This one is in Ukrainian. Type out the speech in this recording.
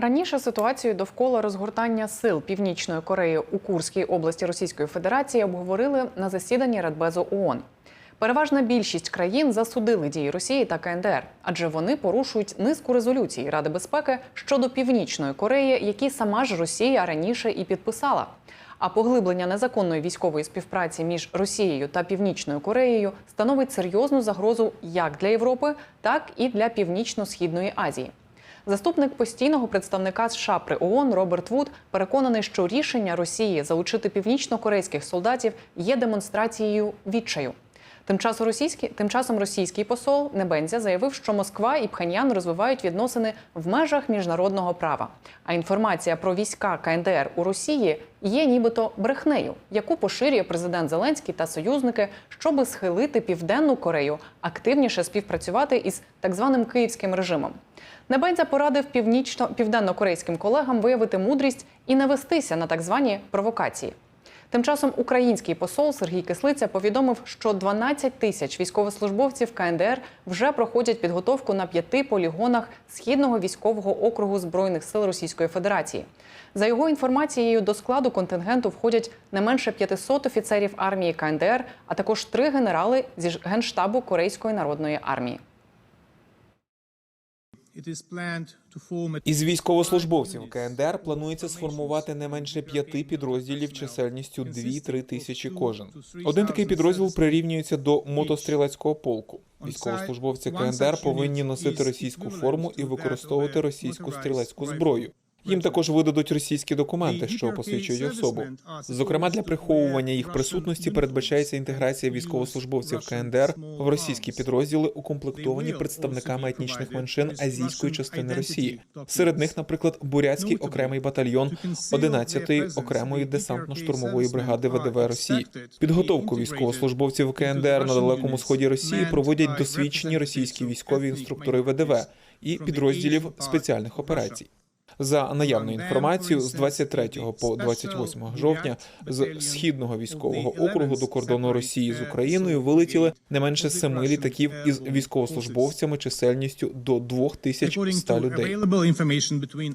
Раніше ситуацію довкола розгортання сил Північної Кореї у Курській області Російської Федерації обговорили на засіданні Радбезу ООН. Переважна більшість країн засудили дії Росії та КНДР, адже вони порушують низку резолюцій Ради безпеки щодо Північної Кореї, які сама ж Росія раніше і підписала. А поглиблення незаконної військової співпраці між Росією та Північною Кореєю становить серйозну загрозу як для Європи, так і для Північно-східної Азії. Заступник постійного представника США при ООН Роберт Вуд переконаний, що рішення Росії залучити північно-корейських солдатів є демонстрацією відчаю. Тим часом російський, тим часом російський посол Небензя заявив, що Москва і Пхеньян розвивають відносини в межах міжнародного права. А інформація про війська КНДР у Росії є нібито брехнею, яку поширює президент Зеленський та союзники, щоби схилити південну Корею активніше співпрацювати із так званим київським режимом. Небензя порадив північно південно-корейським колегам виявити мудрість і не вестися на так звані провокації. Тим часом український посол Сергій Кислиця повідомив, що 12 тисяч військовослужбовців КНДР вже проходять підготовку на п'яти полігонах східного військового округу збройних сил Російської Федерації. За його інформацією, до складу контингенту входять не менше 500 офіцерів армії КНДР, а також три генерали зі генштабу Корейської народної армії. Із військовослужбовців КНДР планується сформувати не менше п'яти підрозділів чисельністю 2-3 тисячі кожен. Один такий підрозділ прирівнюється до мотострілецького полку. Військовослужбовці КНДР повинні носити російську форму і використовувати російську стрілецьку зброю. Їм також видадуть російські документи, що посвідчують особу. Зокрема, для приховування їх присутності передбачається інтеграція військовослужбовців КНДР в російські підрозділи, укомплектовані представниками етнічних меншин азійської частини Росії. Серед них, наприклад, бурятський окремий батальйон 11-ї окремої десантно-штурмової бригади ВДВ Росії. Підготовку військовослужбовців КНДР на далекому сході Росії проводять досвідчені російські військові інструктори ВДВ і підрозділів спеціальних операцій. За наявною інформацією, з 23 по 28 жовтня з східного військового округу до кордону Росії з Україною вилетіли не менше семи літаків із військовослужбовцями чисельністю до 2100 людей.